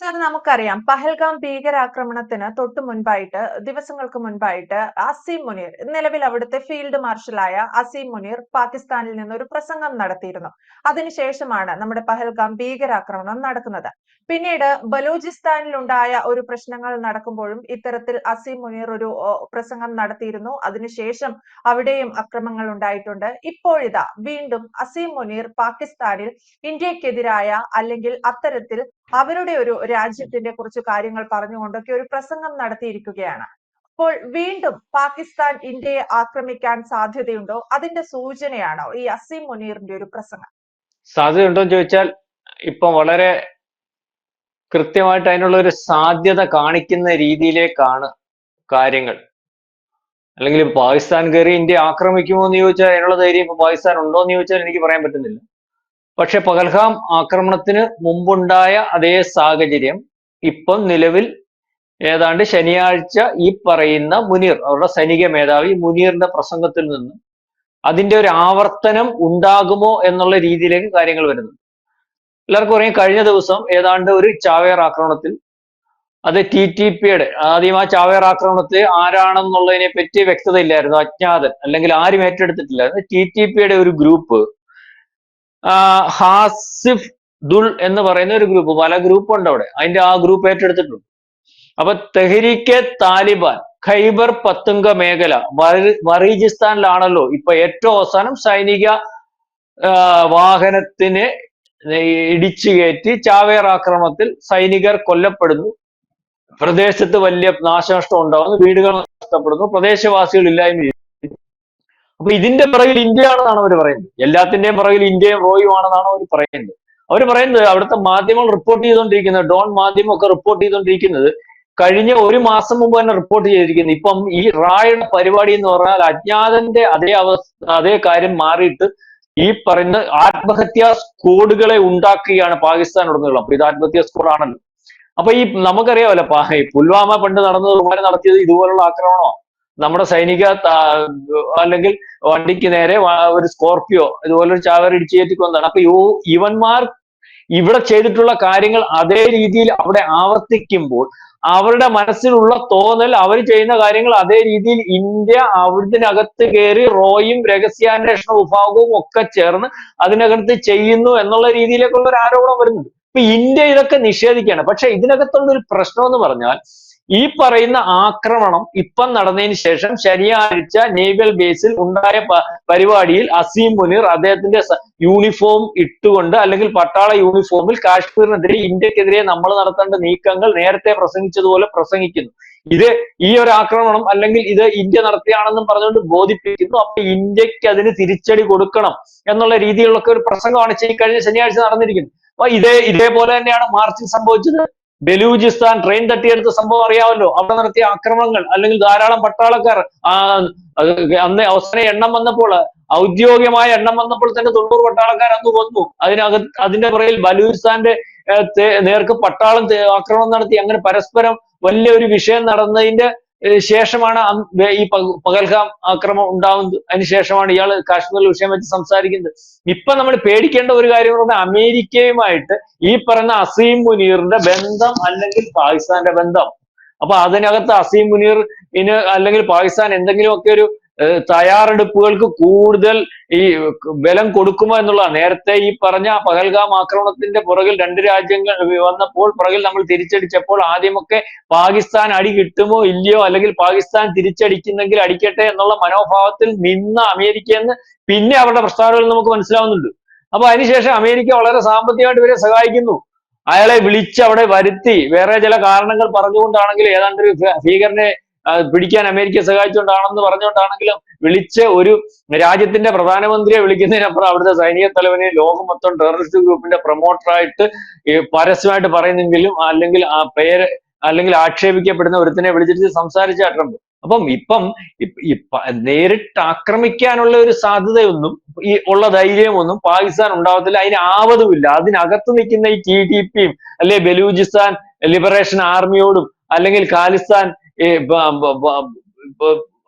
Sir നമുക്കറിയാം. പഹൽഗാം ഭീകരാക്രമണത്തിന് തൊട്ടു മുൻപായിട്ട് ദിവസങ്ങൾക്ക് മുൻപായിട്ട് അസീം മുനീർ നിലവിൽ അവിടുത്തെ ഫീൽഡ് മാർഷലായ അസീം മുനീർ പാകിസ്ഥാനിൽ നിന്ന് ഒരു പ്രസംഗം നടത്തിയിരുന്നു. അതിനുശേഷമാണ് നമ്മുടെ പഹൽഗാം ഭീകരാക്രമണം നടക്കുന്നത്. പിന്നീട് ബലൂചിസ്ഥാനിൽ ഉണ്ടായ ഒരു പ്രശ്നങ്ങൾ നടക്കുമ്പോഴും ഇത്തരത്തിൽ അസീം മുനീർ ഒരു പ്രസംഗം നടത്തിയിരുന്നു. അതിനുശേഷം അവിടെയും അക്രമങ്ങൾ ഉണ്ടായിട്ടുണ്ട്. ഇപ്പോഴിതാ വീണ്ടും അസീം മുനീർ പാകിസ്ഥാനിൽ ഇന്ത്യക്കെതിരായ അല്ലെങ്കിൽ അത്തരത്തിൽ അവരുടെ ഒരു രാജ്യത്തിന്റെ കുറച്ച് കാര്യങ്ങൾ പറഞ്ഞുകൊണ്ടൊക്കെ ഒരു പ്രസംഗം നടത്തിയിരിക്കുകയാണ്. അപ്പോൾ വീണ്ടും പാകിസ്ഥാൻ ഇന്ത്യയെ ആക്രമിക്കാൻ സാധ്യതയുണ്ടോ? അതിന്റെ സൂചനയാണോ ഈ അസീം മുനീറിന്റെ ഒരു പ്രസംഗം? സാധ്യതയുണ്ടോ എന്ന് ചോദിച്ചാൽ ഇപ്പം വളരെ കൃത്യമായിട്ട് അതിനുള്ള ഒരു സാധ്യത കാണിക്കുന്ന രീതിയിലേക്കാണ് കാര്യങ്ങൾ. അല്ലെങ്കിൽ പാകിസ്ഥാൻ കയറി ഇന്ത്യ ആക്രമിക്കുമോ എന്ന് ചോദിച്ചാൽ അതിനുള്ള ധൈര്യം ഇപ്പൊ പാകിസ്ഥാൻ ഉണ്ടോ എന്ന് ചോദിച്ചാൽ എനിക്ക് പറയാൻ പറ്റുന്നില്ല. പക്ഷെ പകൽഹാം ആക്രമണത്തിന് മുമ്പുണ്ടായ അതേ സാഹചര്യം ഇപ്പം നിലവിൽ ഏതാണ്ട് ശനിയാഴ്ച ഈ പറയുന്ന മുനീർ അവരുടെ സൈനിക മേധാവി മുനീറിന്റെ പ്രസംഗത്തിൽ നിന്ന് അതിന്റെ ഒരു ആവർത്തനം ഉണ്ടാകുമോ എന്നുള്ള രീതിയിലേക്ക് കാര്യങ്ങൾ വരുന്നു എല്ലാവർക്കും അറിയാം കഴിഞ്ഞ ദിവസം ഏതാണ്ട് ഒരു ചാവേർ ആക്രമണത്തിൽ അത് ടി ടി പിയുടെ ആദ്യം ആ ചാവേർ ആക്രമണത്തിൽ ആരാണെന്നുള്ളതിനെ പറ്റി വ്യക്തത ഇല്ലായിരുന്നു അജ്ഞാതൻ അല്ലെങ്കിൽ ആരും ഏറ്റെടുത്തിട്ടില്ലായിരുന്നു. ടി ടി പിയുടെ ഒരു ഗ്രൂപ്പ് ഹാസിഫ് ദുൾ എന്ന് പറയുന്ന ഒരു ഗ്രൂപ്പ് പല ഗ്രൂപ്പ് ഉണ്ട് അവിടെ. അതിന്റെ ആ ഗ്രൂപ്പ് ഏറ്റെടുത്തിട്ടുണ്ട്. അപ്പൊ തെഹരീക്കെ താലിബാൻ ഖൈബർ പത്തുങ്ക മേഖല വറി- വറീജിസ്ഥാനിലാണല്ലോ ഇപ്പൊ ഏറ്റവും അവസാനം സൈനിക വാഹനത്തിന് ഇടിച്ചു കയറ്റി ചാവേർ ആക്രമണത്തിൽ സൈനികർ കൊല്ലപ്പെടുന്നു. പ്രദേശത്ത് വലിയ നാശനഷ്ടം ഉണ്ടാകുന്നു വീടുകൾ നഷ്ടപ്പെടുന്നു പ്രദേശവാസികൾ ഇല്ലായ്മ അപ്പൊ ഇതിന്റെ പിറകിൽ ഇന്ത്യയാണെന്നാണ് അവർ പറയുന്നത്. എല്ലാത്തിന്റെയും പിറകിൽ ഇന്ത്യയും റോയും ആണെന്നാണ് അവർ പറയുന്നത്. അവർ പറയുന്നത് അവിടുത്തെ മാധ്യമങ്ങൾ റിപ്പോർട്ട് ചെയ്തുകൊണ്ടിരിക്കുന്നത് ഡോൺ മാധ്യമം ഒക്കെ റിപ്പോർട്ട് ചെയ്തുകൊണ്ടിരിക്കുന്നത് കഴിഞ്ഞ ഒരു മാസം മുമ്പ് തന്നെ റിപ്പോർട്ട് ചെയ്തിരിക്കുന്നത് ഇപ്പം ഈ റായുടെ പരിപാടി എന്ന് പറഞ്ഞാൽ അജ്ഞാതന്റെ അതേ അവസ്ഥ അതേ കാര്യം മാറിയിട്ട് ഈ പറയുന്ന ആത്മഹത്യാ സ്ക്വാഡുകളെ ഉണ്ടാക്കുകയാണ് പാകിസ്ഥാൻ ഉടനീളം അപ്പൊ ഇത് ആത്മഹത്യാ സ്ക്വാഡ് അപ്പൊ ഈ നമുക്കറിയാമല്ലോ പുൽവാമ പണ്ട് നടന്നത് ഉമാര് നടത്തിയത് ഇതുപോലുള്ള ആക്രമണമോ. നമ്മുടെ സൈനിക അല്ലെങ്കിൽ വണ്ടിക്ക് നേരെ ഒരു സ്കോർപിയോ ഇതുപോലെ ഒരു ഇടിച്ചു കയറ്റി കൊന്നതാണ് അപ്പൊ യോ ഇവന്മാർ ഇവിടെ ചെയ്തിട്ടുള്ള കാര്യങ്ങൾ അതേ രീതിയിൽ അവിടെ ആവർത്തിക്കുമ്പോൾ അവരുടെ മനസ്സിലുള്ള തോന്നൽ അവർ ചെയ്യുന്ന കാര്യങ്ങൾ അതേ രീതിയിൽ ഇന്ത്യ അവിടത്തിനകത്ത് കയറി റോയും രഹസ്യാന്വേഷണ വിഭാഗവും ഒക്കെ ചേർന്ന് അതിനകത്ത് ചെയ്യുന്നു എന്നുള്ള രീതിയിലേക്കുള്ള ഒരു ആരോപണം വരുന്നുണ്ട്. ഇപ്പൊ ഇന്ത്യ ഇതൊക്കെ നിഷേധിക്കുകയാണ്. പക്ഷെ ഇതിനകത്തുള്ള ഒരു പ്രശ്നം എന്ന് പറഞ്ഞാൽ ഈ പറയുന്ന ആക്രമണം ഇപ്പം നടന്നതിന് ശേഷം ശനിയാഴ്ച നേവൽ ബേസിൽ ഉണ്ടായ പരിപാടിയിൽ അസീം മുനീർ അദ്ദേഹത്തിന്റെ യൂണിഫോം ഇട്ടുകൊണ്ട് അല്ലെങ്കിൽ പട്ടാള യൂണിഫോമിൽ കാശ്മീരിനെതിരെ ഇന്ത്യക്കെതിരെ നമ്മൾ നടത്തേണ്ട നീക്കങ്ങൾ നേരത്തെ പ്രസംഗിച്ചതുപോലെ പ്രസംഗിക്കുന്നു. ഇത് ഈ ഒരു ആക്രമണം അല്ലെങ്കിൽ ഇത് ഇന്ത്യ നടത്തിയാണെന്നും പറഞ്ഞുകൊണ്ട് ബോധിപ്പിക്കുന്നു. അപ്പൊ ഇന്ത്യയ്ക്ക് അതിന് തിരിച്ചടി കൊടുക്കണം എന്നുള്ള രീതിയിലുള്ള ഒരു പ്രസംഗമാണ് ഈ കഴിഞ്ഞ ശനിയാഴ്ച നടന്നിരിക്കുന്നത്. അപ്പൊ ഇതേ ഇതേപോലെ തന്നെയാണ് മാർച്ചിൽ സംഭവിച്ചത്. ബലൂചിസ്ഥാൻ ട്രെയിൻ തട്ടിയെടുത്ത സംഭവം അറിയാമല്ലോ. അവിടെ നടത്തിയ ആക്രമണങ്ങൾ അല്ലെങ്കിൽ ധാരാളം പട്ടാളക്കാർ അന്ന് അവസാന എണ്ണം വന്നപ്പോൾ ഔദ്യോഗികമായ എണ്ണം വന്നപ്പോൾ തന്നെ തൊണ്ണൂറ് പട്ടാളക്കാർ അന്ന് കൊന്നു അതിനകത്ത് അതിന്റെ പുറകിൽ ബലൂചിസ്ഥാന്റെ നേർക്ക് പട്ടാളം ആക്രമണം നടത്തി. അങ്ങനെ പരസ്പരം വലിയൊരു വിഷയം നടന്നതിന്റെ ശേഷമാണ് ഈ പക- പകൽഗാം ആക്രമണം ഉണ്ടാവുന്നത്. അതിനുശേഷമാണ് ഇയാൾ കാശ്മീരിൽ വിഷയം വെച്ച് സംസാരിക്കുന്നത്. ഇപ്പൊ നമ്മൾ പേടിക്കേണ്ട ഒരു കാര്യം എന്ന് പറഞ്ഞാൽ അമേരിക്കയുമായിട്ട് ഈ പറഞ്ഞ അസീം മുനീറിന്റെ ബന്ധം അല്ലെങ്കിൽ പാകിസ്ഥാന്റെ ബന്ധം. അപ്പൊ അതിനകത്ത് അസീം മുനീർ ഇന് അല്ലെങ്കിൽ പാകിസ്ഥാൻ എന്തെങ്കിലുമൊക്കെ ഒരു തയ്യാറെടുപ്പുകൾക്ക് കൂടുതൽ ഈ ബലം കൊടുക്കുമോ എന്നുള്ളതാണ്. നേരത്തെ ഈ പറഞ്ഞ പഹൽഗാം ആക്രമണത്തിന്റെ പുറകിൽ രണ്ട് രാജ്യങ്ങൾ വന്നപ്പോൾ പുറകിൽ നമ്മൾ തിരിച്ചടിച്ചപ്പോൾ ആദ്യമൊക്കെ പാകിസ്ഥാൻ അടി കിട്ടുമോ ഇല്ലയോ അല്ലെങ്കിൽ പാകിസ്ഥാൻ തിരിച്ചടിക്കുന്നെങ്കിൽ അടിക്കട്ടെ എന്നുള്ള മനോഭാവത്തിൽ നിന്ന അമേരിക്കയെന്ന് പിന്നെ അവരുടെ പ്രസ്താവനകൾ നമുക്ക് മനസ്സിലാവുന്നുണ്ട്. അപ്പൊ അതിനുശേഷം അമേരിക്ക വളരെ സാമ്പത്തികമായിട്ട് ഇവരെ സഹായിക്കുന്നു. അയാളെ വിളിച്ച് അവിടെ വരുത്തി. വേറെ ചില കാരണങ്ങൾ പറഞ്ഞുകൊണ്ടാണെങ്കിൽ ഏതാണ്ട് ഭീകരനെ പിടിക്കാൻ അമേരിക്ക സഹായിച്ചുകൊണ്ടാണെന്ന് പറഞ്ഞുകൊണ്ടാണെങ്കിലും വിളിച്ച് ഒരു രാജ്യത്തിന്റെ പ്രധാനമന്ത്രിയെ വിളിക്കുന്നതിനപ്പുറം അവിടുത്തെ സൈനിക തലവനെ ലോകം മൊത്തം ടെററിസ്റ്റ് ഗ്രൂപ്പിന്റെ പ്രൊമോട്ടറായിട്ട് പരസ്യമായിട്ട് പറയുന്നെങ്കിലും അല്ലെങ്കിൽ ആ പേര് അല്ലെങ്കിൽ ആക്ഷേപിക്കപ്പെടുന്ന ഒരുത്തിനെ വിളിച്ചിട്ട് സംസാരിച്ച ട്രംപ് അപ്പം ഇപ്പം നേരിട്ട് ആക്രമിക്കാനുള്ള ഒരു സാധ്യതയൊന്നും ഈ ഉള്ള ധൈര്യമൊന്നും പാകിസ്ഥാൻ ഉണ്ടാവത്തില്ല. അതിന് ആവതുമില്ല. അതിനകത്ത് നിൽക്കുന്ന ഈ ടി ഡി പിയും അല്ലെ ബലൂചിസ്ഥാൻ ലിബറേഷൻ ആർമിയോടും അല്ലെങ്കിൽ ഖാലിസ്ഥാൻ ഈ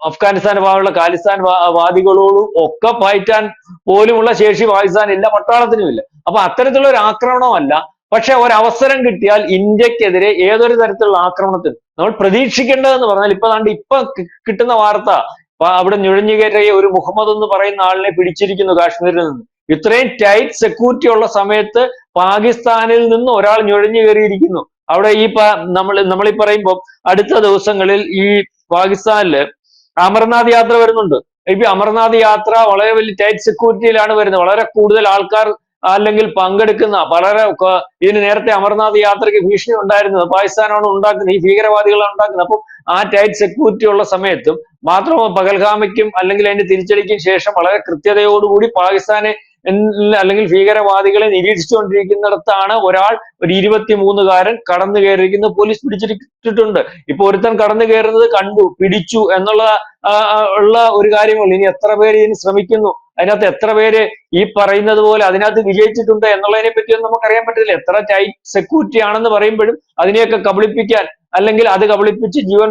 അഫ്ഗാനിസ്ഥാൻ ഭാഗമുള്ള ഖാലിസ്ഥാൻ വാദികളോടും ഒക്കെ പയറ്റാൻ പോലുമുള്ള ശേഷി പാകിസ്ഥാൻ ഇല്ല പട്ടാളത്തിനും ഇല്ല. അപ്പൊ അത്തരത്തിലുള്ള ഒരു ആക്രമണമല്ല. പക്ഷെ ഒരവസരം കിട്ടിയാൽ ഇന്ത്യക്കെതിരെ ഏതൊരു തരത്തിലുള്ള ആക്രമണത്തിന് നമ്മൾ പ്രതീക്ഷിക്കേണ്ടതെന്ന് പറഞ്ഞാൽ ഇപ്പൊ ദാണ്ട് ഇപ്പൊ കിട്ടുന്ന വാർത്ത അവിടെ നുഴഞ്ഞു കയറിയ ഒരു മുഹമ്മദ് എന്ന് പറയുന്ന ആളിനെ പിടിച്ചിരിക്കുന്നു കാശ്മീരിൽ നിന്ന്. ഇത്രയും ടൈറ്റ് സെക്യൂരിറ്റി ഉള്ള സമയത്ത് പാകിസ്ഥാനിൽ നിന്ന് ഒരാൾ നുഴഞ്ഞു കയറിയിരിക്കുന്നു അവിടെ ഈ നമ്മൾ നമ്മൾ ഈ പറയുമ്പോൾ അടുത്ത ദിവസങ്ങളിൽ ഈ പാകിസ്ഥാനിൽ അമർനാഥ് യാത്ര വരുന്നുണ്ട്. ഇപ്പൊ അമർനാഥ് യാത്ര വളരെ വലിയ ടൈറ്റ് സെക്യൂരിറ്റിയിലാണ് വരുന്നത്. വളരെ കൂടുതൽ ആൾക്കാർ അല്ലെങ്കിൽ പങ്കെടുക്കുന്ന വളരെ ഇതിന് നേരത്തെ അമർനാഥ് യാത്രയ്ക്ക് ഭീഷണി ഉണ്ടായിരുന്നത്. പാകിസ്ഥാനാണ് ഉണ്ടാക്കുന്നത്. ഈ ഭീകരവാദികളാണ് ഉണ്ടാക്കുന്നത്. അപ്പം ആ ടൈറ്റ് സെക്യൂരിറ്റി ഉള്ള സമയത്തും മാത്രം പകൽഗാമയ്ക്കും അല്ലെങ്കിൽ അതിന്റെ തിരിച്ചടിക്കും ശേഷം വളരെ കൃത്യതയോടുകൂടി പാകിസ്ഥാനെ അല്ലെങ്കിൽ ഭീകരവാദികളെ നിരീക്ഷിച്ചുകൊണ്ടിരിക്കുന്നിടത്താണ് ഒരാൾ ഒരു ഇരുപത്തിമൂന്നുകാരൻ കടന്നു കയറിയിരിക്കുന്നത് പോലീസ് പിടിച്ചിട്ടുണ്ട് ഇപ്പൊ ഒരുത്തൻ കടന്നു കയറുന്നത് കണ്ടു പിടിച്ചു എന്നുള്ള ഉള്ള ഒരു കാര്യമുള്ളൂ. ഇനി എത്ര പേര് ഇതിന് ശ്രമിക്കുന്നു? അതിനകത്ത് എത്ര പേര് ഈ പറയുന്നത് പോലെ അതിനകത്ത് വിജയിച്ചിട്ടുണ്ട് എന്നുള്ളതിനെ പറ്റിയൊന്നും നമുക്കറിയാൻ പറ്റില്ല എത്ര ടൈറ്റ് സെക്യൂരിറ്റി ആണെന്ന് പറയുമ്പോഴും അതിനെയൊക്കെ കബളിപ്പിക്കാൻ അല്ലെങ്കിൽ അത് കബളിപ്പിച്ച് ജീവൻ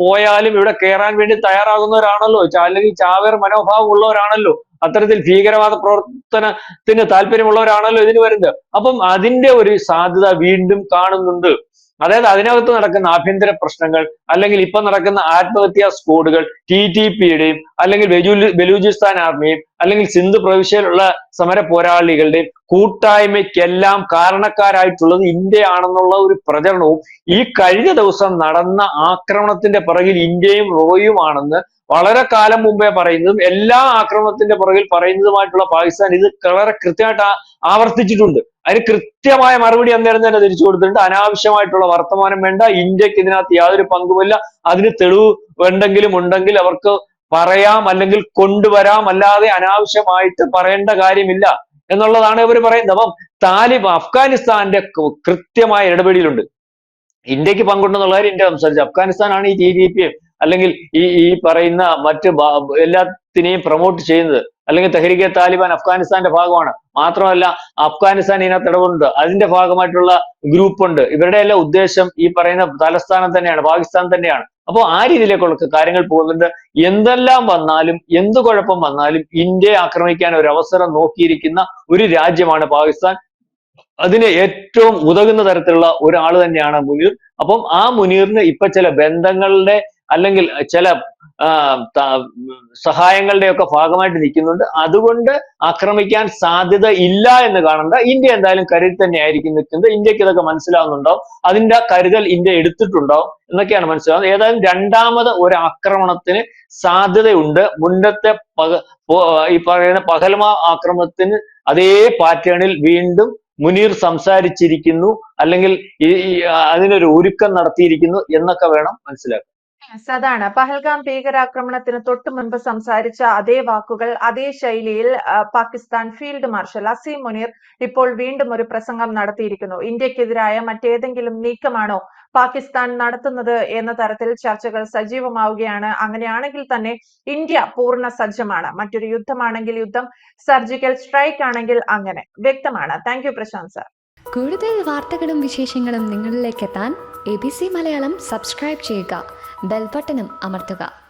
പോയാലും ഇവിടെ കയറാൻ വേണ്ടി തയ്യാറാകുന്നവരാണല്ലോ. അല്ലെങ്കിൽ ചാവേർ മനോഭാവം ഉള്ളവരാണല്ലോ. അത്തരത്തിൽ ഭീകരവാദ പ്രവർത്തനത്തിന് താല്പര്യമുള്ളവരാണല്ലോ ഇതിന് വരുന്നത്. അപ്പം അതിന്റെ ഒരു സാധ്യത വീണ്ടും കാണുന്നുണ്ട്. അതായത് അതിനകത്ത് നടക്കുന്ന ആഭ്യന്തര പ്രശ്നങ്ങൾ അല്ലെങ്കിൽ ഇപ്പൊ നടക്കുന്ന ആത്മഹത്യാ സ്ക്വാഡുകൾ ടി ടി പിയുടെയും അല്ലെങ്കിൽ ബെലു- ബലൂചിസ്ഥാൻ ആർമിയും അല്ലെങ്കിൽ സിന്ധു പ്രവിശ്യയിലുള്ള സമര പോരാളികളുടെയും കൂട്ടായ്മയ്ക്കെല്ലാം കാരണക്കാരായിട്ടുള്ളത് ഇന്ത്യ ആണെന്നുള്ള ഒരു പ്രചരണവും ഈ കഴിഞ്ഞ ദിവസം നടന്ന ആക്രമണത്തിന്റെ പിറകിൽ ഇന്ത്യയും റോയുമാണെന്ന് വളരെ കാലം മുമ്പേ പറയുന്നതും എല്ലാ ആക്രമണത്തിന്റെ പുറകിൽ പറയുന്നതുമായിട്ടുള്ള പാകിസ്ഥാൻ ഇത് വളരെ കൃത്യമായിട്ട് ആവർത്തിച്ചിട്ടുണ്ട്. അതിന് കൃത്യമായ മറുപടി അന്നേരം തന്നെ തിരിച്ചു കൊടുത്തിട്ടുണ്ട്. അനാവശ്യമായിട്ടുള്ള വർത്തമാനം വേണ്ട. ഇന്ത്യയ്ക്ക് ഇതിനകത്ത് യാതൊരു പങ്കുമില്ല. അതിന് തെളിവ് വേണ്ടെങ്കിലും ഉണ്ടെങ്കിൽ അവർക്ക് പറയാം അല്ലെങ്കിൽ കൊണ്ടുവരാം. അല്ലാതെ അനാവശ്യമായിട്ട് പറയേണ്ട കാര്യമില്ല എന്നുള്ളതാണ് ഇവർ പറയുന്നത്. അപ്പം താലിബ് അഫ്ഗാനിസ്ഥാന്റെ കൃത്യമായ ഇടപെടലുണ്ട്. ഇന്ത്യയ്ക്ക് പങ്കുണ്ടെന്നുള്ള കാര്യം ഇന്ത്യ സംസാരിച്ചു. അഫ്ഗാനിസ്ഥാനാണ് ഈ ടി ഡി പി അല്ലെങ്കിൽ ഈ ഈ പറയുന്ന മറ്റ് എല്ലാത്തിനെയും പ്രൊമോട്ട് ചെയ്യുന്നത്. അല്ലെങ്കിൽ തെഹരിക്കെ താലിബാൻ അഫ്ഗാനിസ്ഥാന്റെ ഭാഗമാണ്. മാത്രമല്ല അഫ്ഗാനിസ്ഥാൻ ഇതിനകത്ത് ഇടപെടുന്നുണ്ട്. അതിന്റെ ഭാഗമായിട്ടുള്ള ഗ്രൂപ്പ് ഉണ്ട്. ഇവരുടെ എല്ലാം ഉദ്ദേശം ഈ പറയുന്ന തലസ്ഥാനം തന്നെയാണ് പാകിസ്ഥാൻ തന്നെയാണ്. അപ്പോൾ ആ രീതിയിലേക്കുള്ള കാര്യങ്ങൾ പോകുന്നുണ്ട്. എന്തെല്ലാം വന്നാലും എന്ത് കുഴപ്പം വന്നാലും ഇന്ത്യയെ ആക്രമിക്കാൻ ഒരു അവസരം നോക്കിയിരിക്കുന്ന ഒരു രാജ്യമാണ് പാകിസ്ഥാൻ. അതിന് ഏറ്റവും ഉതകുന്ന തരത്തിലുള്ള ഒരാൾ തന്നെയാണ് മുനീർ. അപ്പം ആ മുനീറിന് ഇപ്പൊ ചില ബന്ധങ്ങളുടെ അല്ലെങ്കിൽ ചില സഹായങ്ങളുടെയൊക്കെ ഭാഗമായിട്ട് നിൽക്കുന്നുണ്ട്. അതുകൊണ്ട് ആക്രമിക്കാൻ സാധ്യത ഇല്ല എന്ന് കാണണ്ട. ഇന്ത്യ എന്തായാലും കരുതി തന്നെയായിരിക്കും നിൽക്കുന്നത്. ഇന്ത്യയ്ക്ക് ഇതൊക്കെ മനസ്സിലാവുന്നുണ്ടാവും. അതിന്റെ കരുതൽ ഇന്ത്യ എടുത്തിട്ടുണ്ടാവും എന്നൊക്കെയാണ് മനസ്സിലാവുന്നത്. ഏതായാലും രണ്ടാമത് ഒരു ആക്രമണത്തിന് സാധ്യതയുണ്ട്. മുന്നത്തെ പക ഈ പറയുന്ന പഹൽമ ആക്രമണത്തിന് അതേ പാറ്റേണിൽ വീണ്ടും മുനീർ സംസാരിച്ചിരിക്കുന്നു. അല്ലെങ്കിൽ ഈ അതിനൊരു ഒരുക്കം നടത്തിയിരിക്കുന്നു എന്നൊക്കെ വേണം മനസ്സിലാക്കാൻ. അതാണ്. പഹൽഗാം ഭീകരാക്രമണത്തിന് തൊട്ടു മുൻപ് സംസാരിച്ച അതേ വാക്കുകൾ അതേ ശൈലിയിൽ പാകിസ്ഥാൻ ഫീൽഡ് മാർഷൽ അസീം മുനീർ ഇപ്പോൾ വീണ്ടും ഒരു പ്രസംഗം നടത്തിയിരിക്കുന്നു. ഇന്ത്യക്കെതിരായ മറ്റേതെങ്കിലും നീക്കമാണോ പാകിസ്ഥാൻ നടത്തുന്നത് എന്ന തരത്തിൽ ചർച്ചകൾ സജീവമാവുകയാണ്. അങ്ങനെയാണെങ്കിൽ തന്നെ ഇന്ത്യ പൂർണ സജ്ജമാണ്. മറ്റൊരു യുദ്ധമാണെങ്കിൽ യുദ്ധം സർജിക്കൽ സ്ട്രൈക്ക് ആണെങ്കിൽ അങ്ങനെ. വ്യക്തമാണ്. താങ്ക് യു പ്രശാന്ത് സാർ കൂടുതൽ വാർത്തകളും വിശേഷങ്ങളും നിങ്ങളിലേക്ക് എത്താൻ A B C Malayalam subscribe ചെയ്യുക. ബെൽബട്ടനും അമർത്തുക